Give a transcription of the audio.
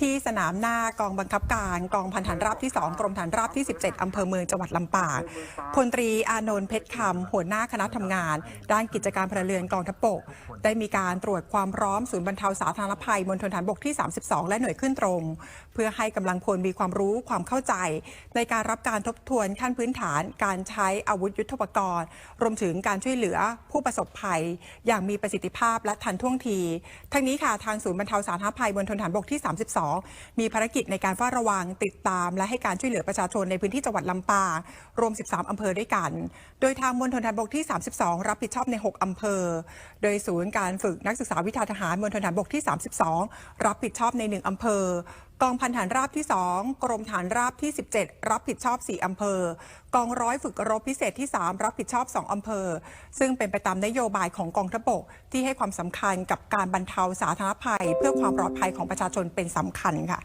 ที่สนามหน้ากองบังคับการกองพันฐานราบที่ 2 กรมฐานราบที่ 17 อำเภอเมืองจังหวัดลำปางพลตรีอานนท์เพชรคำหัวหน้าคณะทำงาน ด้านกิจการพลเรือนกองทัพบกได้มีการตรวจความพร้อมศูนย์บรรเทาสาธารณภัยมณฑลฐานบกที่ 32 และหน่วยขึ้นตรง เพื่อให้กำลังพลมีความรู้ความเข้าใจ ในการรับการทบทวนขั้นพื้นฐาน การใช้อาวุธยุทโธปกรณ์ รวมถึงการช่วยเหลือผู้ประสบภัย อย่างมีประสิทธิภาพและทันท่วงที ทั้งนี้ค่ะทางศูนย์บรรเทาสาธารณภัยมณฑลฐานบกที่ 32มีภารกิจในการเฝ้าระวังติดตาม และให้การช่วยเหลือประชาชนในพื้นที่จังหวัดลำปางรวม 13 อำเภอด้วยกัน โดยทางมณฑลฐารบกที่ 32 รับผิดชอบใน 6 อำเภอ โดยศูนย์การฝึกนักศึกษาวิชาทหารมณฑลฐารบกที่ 32 รับผิดชอบใน 1 อำเภอ กองพันฐานราบที่ 2 กรมฐานราบที่ 17 รับผิดชอบ 4 อำเภอ กองร้อยฝึกรบพิเศษที่ 3 รับผิดชอบ 2 อำเภอ ซึ่งเป็นไปตามนโยบายของกองทัพบกที่ให้ความสำคัญกับการบรรเทาสาธารณภัย เพื่อความปลอดภัยของประชาชนเป็นสำคัญค่ะ